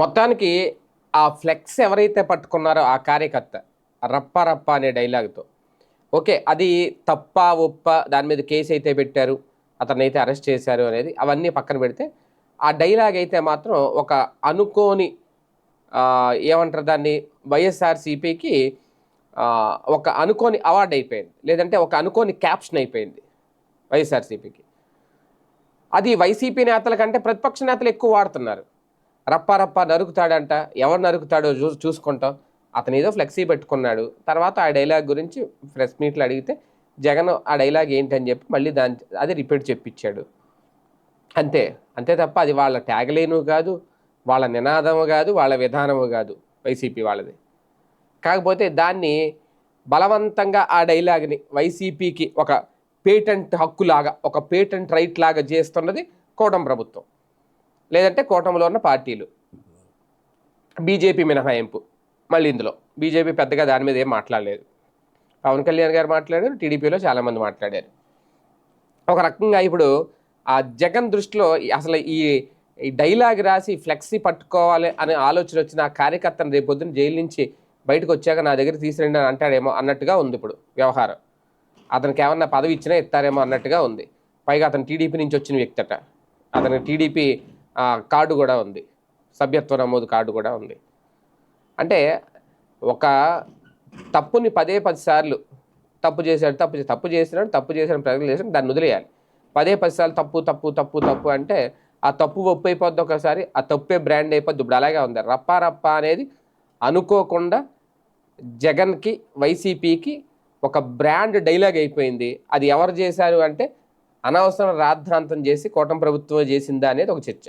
మొత్తానికి ఆ ఫ్లెక్స్ ఎవరైతే పట్టుకున్నారో ఆ కార్యకర్త రప్ప రప్ప అనే డైలాగ్తో. ఓకే అది తప్ప ఒప్ప దాని మీద కేసు అయితే పెట్టారు అతన్ని అయితే అరెస్ట్ చేశారు అనేది అవన్నీ పక్కన పెడితే ఆ డైలాగ్ అయితే మాత్రం ఒక అనుకోని ఏమంటారు దాన్ని వైఎస్ఆర్సీపీకి ఒక అనుకోని అవార్డు అయిపోయింది. లేదంటే ఒక అనుకోని క్యాప్షన్ అయిపోయింది వైఎస్ఆర్సీపీకి. అది వైసీపీ నేతల కంటే ప్రతిపక్ష నేతలు ఎక్కువ వాడుతున్నారు. రప్పారప్ప నరుకుతాడంట. ఎవరు నరుకుతాడో చూ చూసుకుంటాం. అతను ఏదో ఫ్లెక్సీ పెట్టుకున్నాడు. తర్వాత ఆ డైలాగ్ గురించి ప్రెస్ మీట్లు అడిగితే జగన్ ఆ డైలాగ్ ఏంటని చెప్పి మళ్ళీ దాని అది రిపీట్ చెప్పించాడు. అంతే. అంతే తప్ప అది వాళ్ళ ట్యాగ్లైను కాదు వాళ్ళ నినాదము కాదు వాళ్ళ విధానము కాదు వైసీపీ వాళ్ళది. కాకపోతే దాన్ని బలవంతంగా ఆ డైలాగ్ని వైసీపీకి ఒక పేటెంట్ హక్కులాగా ఒక పేటెంట్ రైట్ లాగా చేస్తున్నది కోటం ప్రభుత్వం. లేదంటే కూటమిలో ఉన్న పార్టీలు. బీజేపీ మినహాయింపు. మళ్ళీ ఇందులో. బీజేపీ పెద్దగా దాని మీద ఏం మాట్లాడలేదు. పవన్ కళ్యాణ్ గారు మాట్లాడారు టీడీపీలో చాలామంది మాట్లాడారు. ఒక రకంగా ఇప్పుడు ఆ జగన్ దృష్టిలో ఈ- అసలు ఈ ఈ డైలాగ్ రాసి ఫ్లెక్సీ పట్టుకోవాలి అనే ఆలోచన వచ్చిన ఆ కార్యకర్తను రేపు పొద్దున్న జైలు నుంచి బయటకు వచ్చాక నా దగ్గర తీసుకురండి అని అంటాడేమో అన్నట్టుగా ఉంది ఇప్పుడు వ్యవహారం. అతనికి ఏమన్నా పదవి ఇచ్చినా ఇస్తారేమో అన్నట్టుగా ఉంది. పైగా అతను టీడీపీ నుంచి వచ్చిన వ్యక్తి అట. అతనికి టీడీపీ కార్డు కూడా ఉంది. సభ్యత్వ నమోదు కార్డు కూడా ఉంది. అంటే ఒక తప్పుని పదే పది సార్లు తప్పు చేశాడు తప్పు తప్పు చేసినాడు తప్పు చేసిన ప్రజలు చేసిన దాన్ని వదిలేయాలి. పదే పది సార్లు తప్పు తప్పు తప్పు తప్పు అంటే ఆ తప్పు ఒప్పు అయిపోద్ది ఒకసారి ఆ తప్పే బ్రాండ్ అయిపోద్ది. ఇప్పుడు అలాగే ఉంది. రప్ప రప్ప అనేది అనుకోకుండా జగన్కి వైసీపీకి ఒక బ్రాండ్ డైలాగ్ అయిపోయింది. అది ఎవరు చేశారు అంటే అనవసరం రాద్ధాంతం చేసి కూటమి ప్రభుత్వం చేసిందా అనేది ఒక చర్చ.